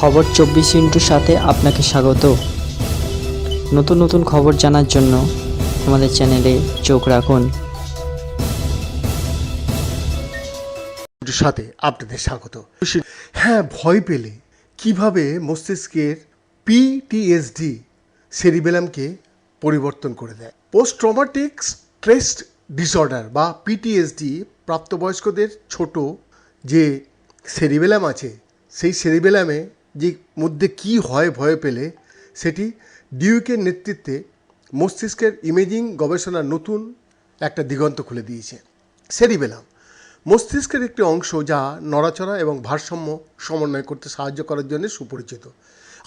খবর চব্বিশ ইন্টুর সাথে আপনাকে স্বাগত। নতুন নতুন খবর জানার জন্য আমাদের চ্যানেলে চোখ রাখুন। সাথে আপনাদের স্বাগত। হ্যাঁ ভয় পেলে। কীভাবে মস্তিষ্কের পিটিএসডি সেরিবেলামকে পরিবর্তন করে দেয়? পোস্ট ট্রমাটিক স্ট্রেস ডিসঅর্ডার বা পিটিএসডি প্রাপ্তবয়স্কদের ছোট যে সেরিবেলাম আছে, সেই সেরিবেলামে যে মধ্যে কি হয় ভয় পেলে, সেটি ডিউকের নেতৃত্বে মস্তিষ্কের ইমেজিং গবেষণার নতুন একটা দিগন্ত খুলে দিয়েছে। সেরিবেলাম মস্তিষ্কের একটি অংশ যা নড়াচড়া এবং ভারসাম্য সমন্বয় করতে সাহায্য করার জন্য সুপরিচিত।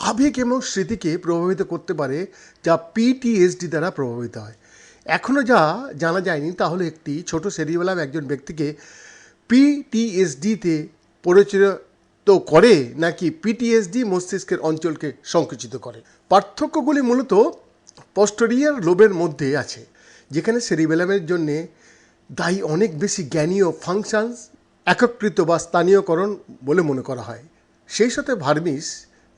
আবেগ এবং স্মৃতিকে প্রভাবিত করতে পারে যা পিটিএসডি দ্বারা প্রভাবিত হয়। এখনও যা জানা যায়নি তা হলো একটি ছোট সেরিবেলাম একজন ব্যক্তিকে পিটিএসডিতে পরিচালিত করে নাকি পিটিএসডি মস্তিষ্কের অঞ্চলকে সংকুচিত করে। পার্থক্যগুলি মূলত পস্টোরিয়ার লোবের মধ্যে আছে, যেখানে সেরিবেলামের জন্যে দায়ী অনেক বেশি জ্ঞানীয় ফাংশনস একত্রিত বা স্থানীয়করণ বলে মনে করা হয়। সেই সাথে ভার্মিস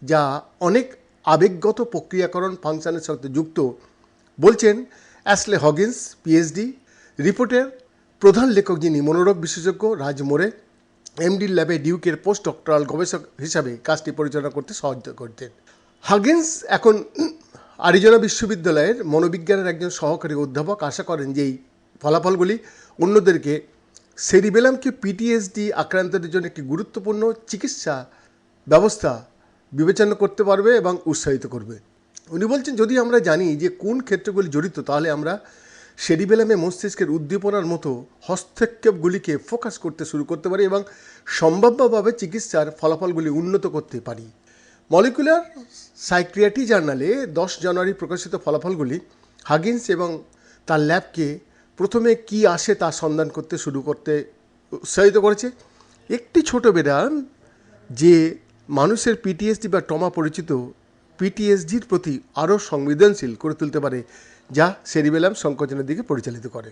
যা অনেক আবেগগত প্রক্রিয়াকরণ ফাংশনের সাথে যুক্ত, বলছেন অ্যাসলে হগিন্স পিএইচডি রিপোর্টের প্রধান লেখক যিনি মনোরোগ বিশেষজ্ঞ রাজ মোরে এমডি ল্যাবে ডিউকের পোস্ট ডক্টরাল গবেষক হিসাবে কাজটি পরিচালনা করতে সাহায্য করতেন। হাগিন্স এখন আরিজোনা বিশ্ববিদ্যালয়ের মনোবিজ্ঞানের একজন সহকারী অধ্যাপক। আশা করেন যে এই ফলাফলগুলি অন্যদেরকে সেরিবেলামকে পিটিএসডি আক্রান্তদের জন্য একটি গুরুত্বপূর্ণ চিকিৎসা ব্যবস্থা বিবেচনা করতে পারবে এবং উৎসাহিত করবে। উনি বলছেন, যদি আমরা জানি যে কোন ক্ষেত্রগুলি জড়িত, তাহলে আমরা সেরিবেলামে মস্তিষ্কের উদ্দীপনার মতো হস্তক্ষেপগুলিকে ফোকাস করতে শুরু করতে পারি এবং সম্ভাব্যভাবে চিকিৎসার ফলাফলগুলি উন্নত করতে পারি। মলিকুলার সাইক্রিয়াটি জার্নালে দশ জানুয়ারি প্রকাশিত ফলাফলগুলি হাগিন্স এবং তার ল্যাবকে প্রথমে কি আসে তা সন্ধান করতে শুরু করতে উৎসাহিত করেছে। একটি ছোট বেড়াল যে মানুষের পিটিএসডি বা টমা পরিচিত পিটিএসডির প্রতি আরও সংবেদনশীল করে তুলতে পারে। যা সেরিবেলাম সংকোচনের দিকে পরিচালিত করে।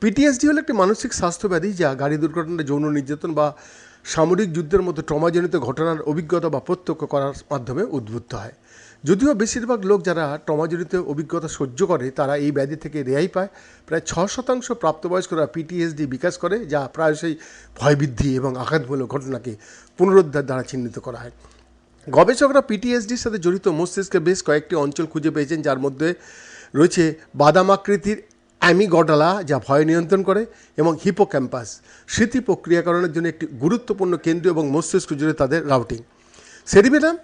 পিটিএসডি হলো একটি মানসিক স্বাস্থ্যব্যাধি যা গাড়ি দুর্ঘটনা যৌন নির্যাতন বা সামরিক যুদ্ধের মতো ট্রমাজনিত ঘটনার অভিজ্ঞতা বা প্রত্যক্ষ করার মাধ্যমে উদ্বুদ্ধ হয়। যদিও বেশিরভাগ লোক যারা ট্রমাজনিত অভিজ্ঞতা সহ্য করে, তারা এই ব্যাধি থেকে রেহাই পায়। প্রায় ছ শতাংশ প্রাপ্তবয়স্করা পিটিএসডি বিকাশ করে, যা প্রায়শই ভয়বৃদ্ধি এবং আঘাতমূলক ঘটনাকে পুনরুদ্ধার দ্বারা চিহ্নিত করা হয়। গবেষকরা পিটিএসডির সাথে জড়িত মস্তিষ্কের বেশ কয়েকটি অঞ্চল খুঁজে পেয়েছেন, যার মধ্যে রয়েছে বাদাম আকৃতির অ্যামিগডালা যা ভয় নিয়ন্ত্রণ করে, এবং হিপোক্যাম্পাস। স্মৃতি প্রক্রিয়াকরণের জন্য একটি গুরুত্বপূর্ণ কেন্দ্র এবং মস্তিষ্ক জুড়ে তাদের রাউটিং। সেরিবেলাম,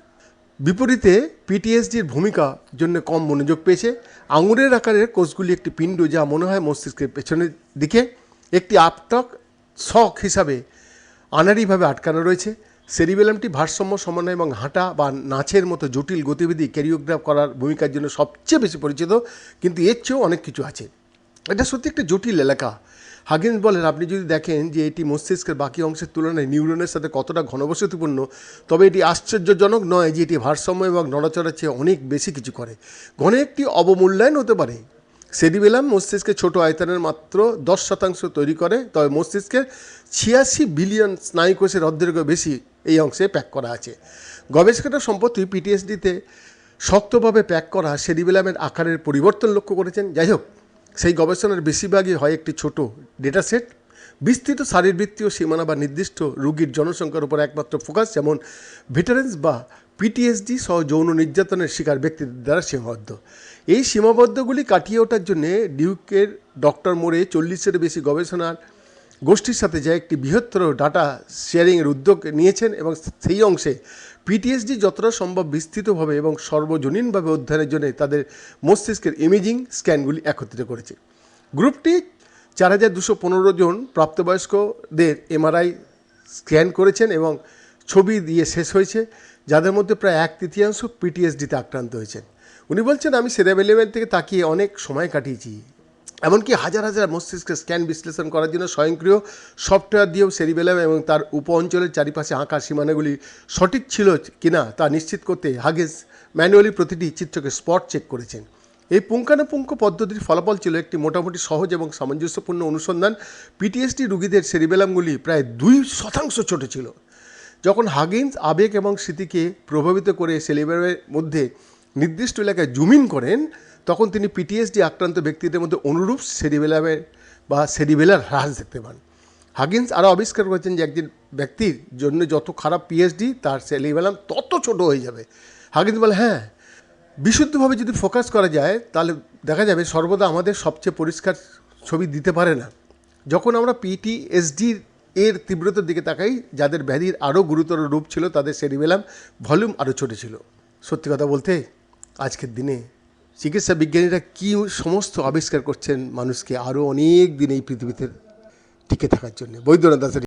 বিপরীতে পিটিএসডির ভূমিকা জন্য কম মনোযোগ পেয়েছে। আঙুরের আকারের কোষগুলি একটি পিণ্ড, যা মনে হয় মস্তিষ্কের পেছনের দিকে একটি আপটক শখ হিসাবে আনাড়িভাবে আটকানো রয়েছে। সেরিবেলামটি ভারসাম্য, সমন্বয় এবং হাঁটা বা নাচের মতো জটিল গতিবিধি ক্যারিওগ্রাফ করার ভূমিকার জন্য সবচেয়ে বেশি পরিচিত, কিন্তু এর চেয়েও অনেক কিছু আছে। এটা সত্যি একটা জটিল এলাকা। হাগিন্স বলেন, আপনি যদি দেখেন যে এটি মস্তিষ্কের বাকি অংশের তুলনায় নিউরনের সাথে কতটা ঘনবসতিপূর্ণ, তবে এটি আশ্চর্যজনক নয় যে এটি ভারসাম্য এবং নড়াচড়ার চেয়ে অনেক বেশি কিছু করে। ঘনে একটি অবমূল্যায়ন হতে পারে। সেরিবেলাম মস্তিষ্কে ছোট আয়তনের মাত্র দশ শতাংশ তৈরি করে, তবে মস্তিষ্কের ছিয়াশি বিলিয়ন স্নায়ুকোষের অর্ধেকের বেশি এই অংশে প্যাক করা আছে। গবেষকেরা সম্প্রতি পিটিএসডিতে শক্তভাবে প্যাক করা সেরিবেলামের আকারের পরিবর্তন লক্ষ্য করেছেন। যাই হোক, সেই গবেষণার বেশিরভাগই হয় একটি ছোট ডেটা সেট বিস্তৃত শারীরবৃত্তীয় সীমানা বা নির্দিষ্ট রোগীর জনসংখ্যার উপর একমাত্র ফোকাস যেমন ভেটারেন্স বা পিটিএসডি সহ যৌন নির্যাতনের শিকার ব্যক্তিদের দ্বারা সীমাবদ্ধ। এই সীমাবদ্ধগুলি কাটিয়ে ওঠার জন্যে ডিউকের ডক্টর মোড়ে চল্লিশের বেশি গবেষণার গোষ্ঠীর সাথে যা একটি বৃহত্তর ডাটা শেয়ারিংয়ের উদ্যোগ নিয়েছেন এবং সেই অংশে পিটিএসডি যতটা সম্ভব বিস্তৃতভাবে এবং সর্বজনীনভাবে অধ্যয়নের জন্য তাদের মস্তিষ্কের ইমেজিং স্ক্যানগুলি একত্রিত করেছে। গ্রুপটি চার হাজার দুশো পনেরো জন প্রাপ্তবয়স্কদের এমআরআই স্ক্যান করেছেন এবং ছবি দিয়ে শেষ হয়েছে। যাদের মধ্যে প্রায় এক তৃতীয়াংশ পিটিএসডিতে আক্রান্ত হয়েছেন। উনি বলছেন, আমি সেরেবেলেমেন্ট থেকে তাকিয়ে অনেক সময় কাটিয়েছি। এমনকি হাজার হাজার মস্তিষ্কের স্ক্যান বিশ্লেষণ করার জন্য স্বয়ংক্রিয় সফটওয়্যার দিয়েও সেরিবেলাম এবং তার উপ অঞ্চলের চারিপাশে আঁকা সীমানাগুলি সঠিক ছিল কিনা তা নিশ্চিত করতে হাগেস ম্যানুয়ালি প্রতিটি চিত্রকে স্পট চেক করেছেন। এই পুঙ্খানুপুঙ্খ পদ্ধতির ফলাফল ছিল একটি মোটামুটি সহজ এবং সামঞ্জস্যপূর্ণ অনুসন্ধান। পিটিএসডি রুগীদের সেরিবেলামগুলি প্রায় দুই শতাংশ ছোট ছিল। যখন হাগিন্স, আবেগ এবং স্মৃতিকে প্রভাবিত করে সেলিব্রামের মধ্যে নির্দিষ্ট এলাকায় জুমিন করেন, তখন তিনি পিটিএসডি আক্রান্ত ব্যক্তিদের মধ্যে অনুরূপ সেরিবেলামের বা সেরিবেলার হ্রাস দেখতে পান। হাগিন্স আরও আবিষ্কার করেছেন যে একজন ব্যক্তির জন্য যত খারাপ পিএইচডি তার সেলিবেলাম তত ছোট হয়ে যাবে। হাগিন্স বলে হ্যাঁ বিশুদ্ধভাবে যদি ফোকাস করা যায়, তাহলে দেখা যাবে সর্বদা আমাদের সবচেয়ে পরিষ্কার ছবি দিতে পারে না। যখন আমরা পিটিএসডির এর তীব্রতার দিকে তাকাই, যাদের ব্যাধির আরও গুরুতর রূপ ছিল, তাদের সেরিবেলাম ভলিউম আরও ছোট ছিল। সত্যি কথা বলতে, আজকের দিনে চিকিৎসা বিজ্ঞানীরা কী সমস্ত আবিষ্কার করছেন মানুষকে আরও অনেক দিন এই পৃথিবীতে টিকে থাকার জন্য? বৈদ্যনাথ দাসের